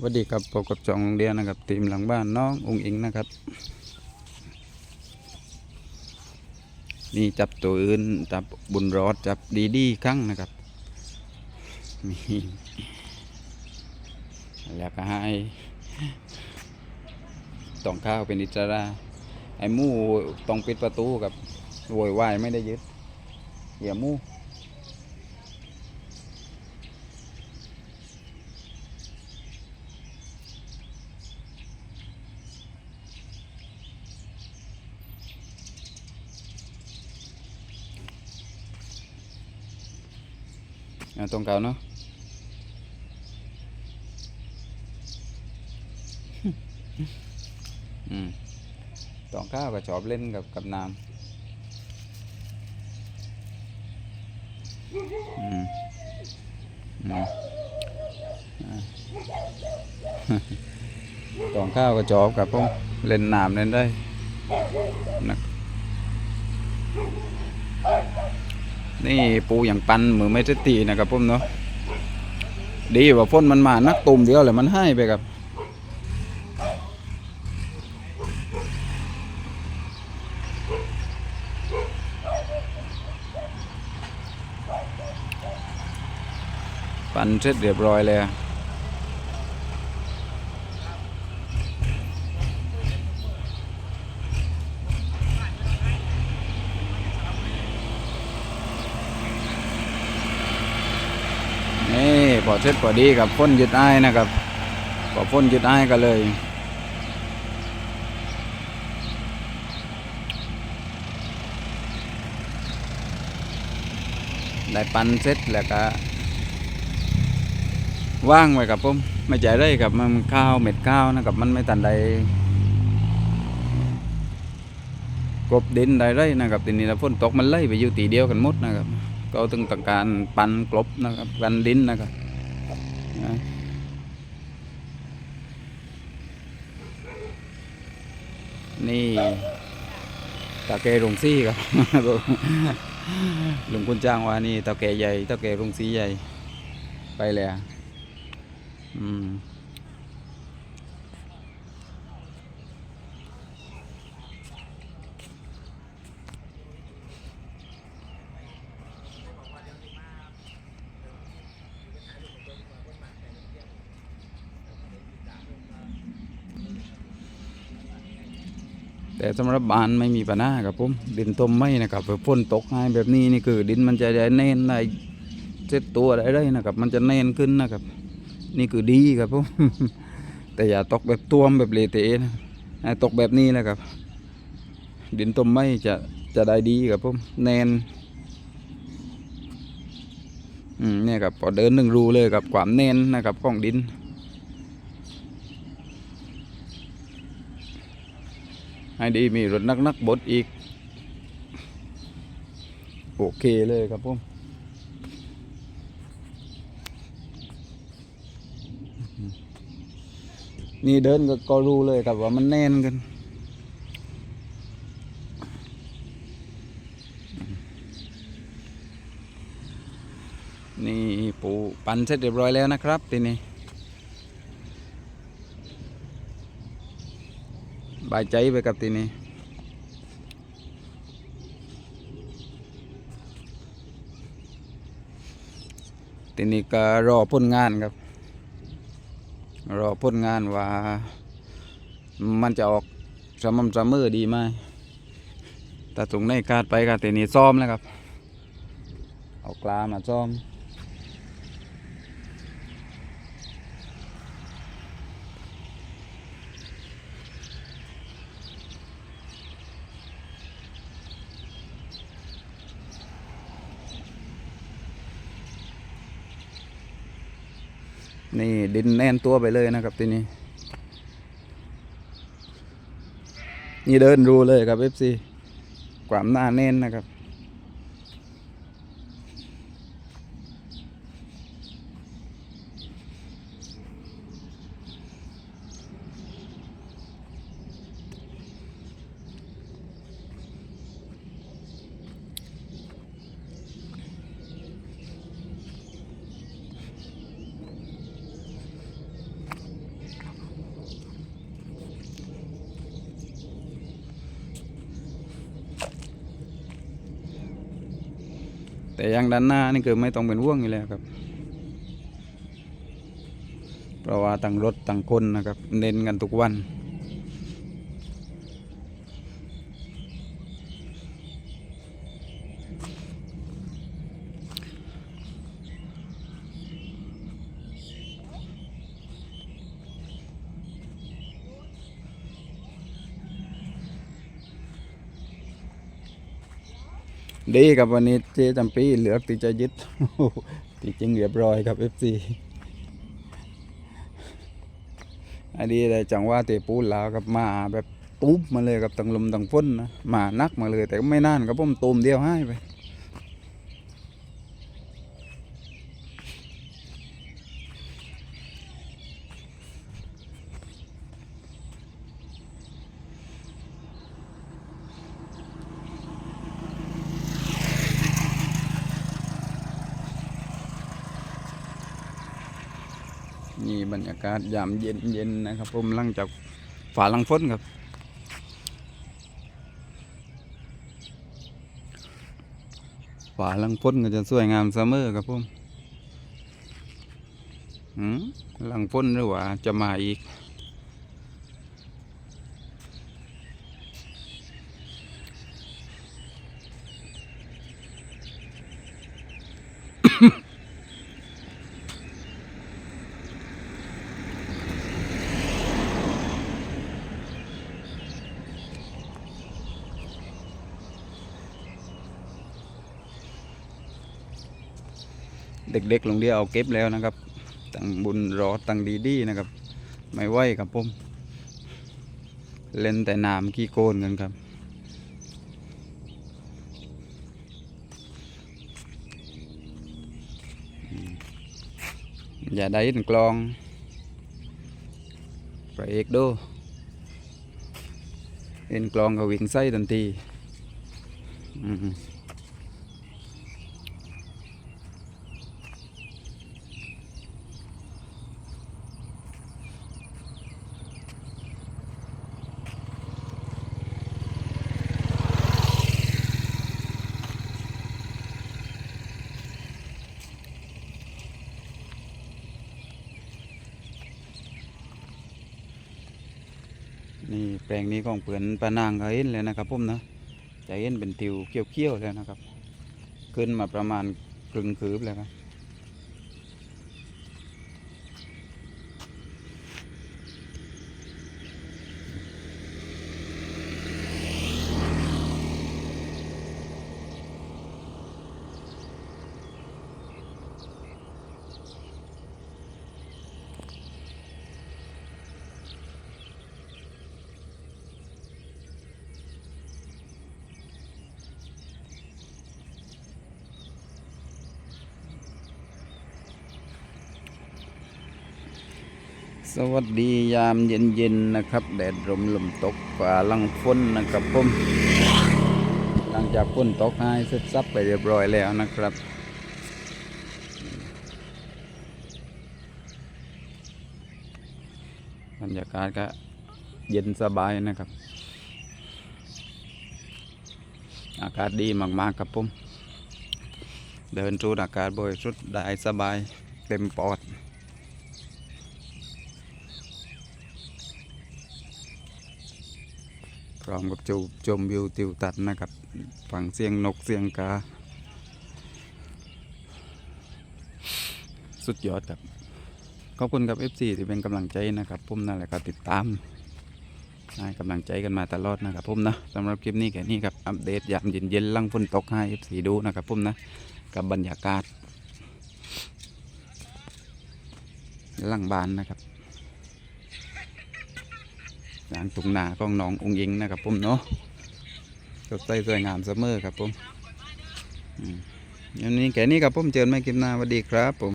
สวัสดีครับพบกับจองเรียนนะครับทีมหลังบ้านน้ององอิงนะครับ นี่จับตัวอื่นจับบุญรอดจับดีดีครั้งนะครับมีแล้วก็ให้ต้องข้าวเป็นอิสระไอ้มู่ต้องปิดประตูกับโวยวายไม่ได้ยึดอย่ ตรงเก่าเนาะอืมตองก้าก็ชอบเล่นกับกับน้ำอืมตองข้าวก็จอบกับพวกเล่นน้ำเล่นได้นะ นี่ปูอย่างปันมือไม่ได้ตีนะครับผมเนาะดีว่าฝนมันมานักตุ่มเดียวเลยมันให้ไปครับปันเสร็จเรียบร้อยเลยอะนี่ พอเสร็จพอดีกับฝนหยุดไอ้นะครับพอฝนหยุดไอ้ายก็เลย ได้ปันเสร็จแล้วก็ว่างไว้กับผมไม่ใจได้กับมันข้าวเม็ดข้าวนะครับมันไม่ตันใดกบดินได้ไรนะครับทีนี้ถ้าฝนตกมันไล่ไปอยู่ตีเดียวกันหมดนะครับ ก็ต้องต้องการปันกลบนะครับกันดินนะครับ นี่ตาแกรงซี่ครับลุงคุณจ้างว่านี่เตาแก่ใหญ่เตาแก่รงซีใหญ่ไปเลยอะอืม แต่สำหรับบ้านไม่มีปัญหาครับผมดินต้มไม่นะครับฝนตกง่ายแบบนี้นี่คือดินมันจะได้แน่นได้เซ็ตตัวได้เลยนะครับ มันจะแน่นขึ้นนะครับ นี่คือดีครับผมแต่อย่าตกแบบท่วมแบบเละเทะนะตกแบบนี้นะครับ ดินต้มไม่จะจะได้ดีครับผมแน่นอืมเนี่ยครับพอเดินหนึ่งรูเลยกับความแน่นนะครับของดิน ให้ดีมีรถนักนักบดอีก โอเคเลยครับผมนี่เดินก็ก็รู้เลยครับว่ามันแน่นกัน นี่ปูปั่นเสร็จเรียบร้อยแล้วนะครับทีนี้ บายใจไปกับทีนี้ทีนี้ก็รอผลงานครับ รอผลงานว่า มันจะออกสม่ำเสมอดีไหมแต่ตรงในคาดไปก็ทีนี้ซ้อมแล้วครับ เอากลามาซ้อม นี่ดินแน่นตัวไปเลยนะครับทีนี้ นี่เดินรูเลยครับเอฟซีความหน้าแน่นนะครับ แต่ยังด้านหน้านี่คือไม่ต้องเป็นว่วงอยู่แล้วครับ เพราะว่าต่างรถต่างคนนะครับ เน้นกันทุกวัน ดีครับวันนี้เจจำปีเหลือกติจะยึดที่จริงเรียบร้อยครับเอฟซีอันนี้เลยจังว่าเตะปูนลาวกับมาแบบตุ๊บมาเลยกับตังลมตังฝนนะมานักมาเลย แต่ก็ไม่นานครับผมตูมเดียวให้ไป บรรยากาศยามเย็นเย็นๆนะครับผมหลังจากฝ่าลังฝนครับฝ่าลังฝนก็จะสวยงามเสมอครับผมหืมหลังฝนหรือว่าจะมาอีก เด็กๆโรงเรียนเอาเก็บแล้วนะครับ ตั้งบุญรอตั้งดีดีๆนะครับ ไม่ไหวครับผมเล่นแต่น้ำขี้โกนกันครับอย่าได้ยินกลองพระเอกดูเห็นกลองก็วิ่งใส่ทันทีอืม งนี้ของเปือนปานางก็เห็นเลยนะครับผมนะจะเห็นเป็นติวเขี้ยวๆแล้วนะครับ ขึ้นมาประมาณครึ่งคืบแล้วครับ สวัสดียามเย็นๆนะครับ แดดลมลมตกฝ่าลังฝนนะครับผมหลังจากฝนตกให้เสร็จสับไปเรียบร้อยแล้วนะครับ บรรยากาศก็เย็นสบายนะครับ อากาศดีมากๆครับผม เดินสูดอากาศบริสุทธิ์ได้สบายเต็มปอด พร้อมกับจูชมวิวติวตัดนะครับฟังเสียงนกเสียงกา สุดยอดครับ ขอบคุณกับ FC ที่เป็นกำลังใจนะครับผมนั่นแหละก็ติดตามให้กำลังใจกันมาตลอดนะครับผมนะสำหรับคลิปนี้แค่นี้ครับอัปเดตยามเย็นๆลังฝนตกให้ FC ดูนะครับผมนะกับบรรยากาศลังบ้านนะครับ ย่างตุงนาของน้ององค์ยิงนะครับผมเนาะสดใสสวยงามเสมอครับผมอืมอย่างนี้แค่นี้ครับผมเจอกันไม่คลิปหน้าสวัสดีครับผม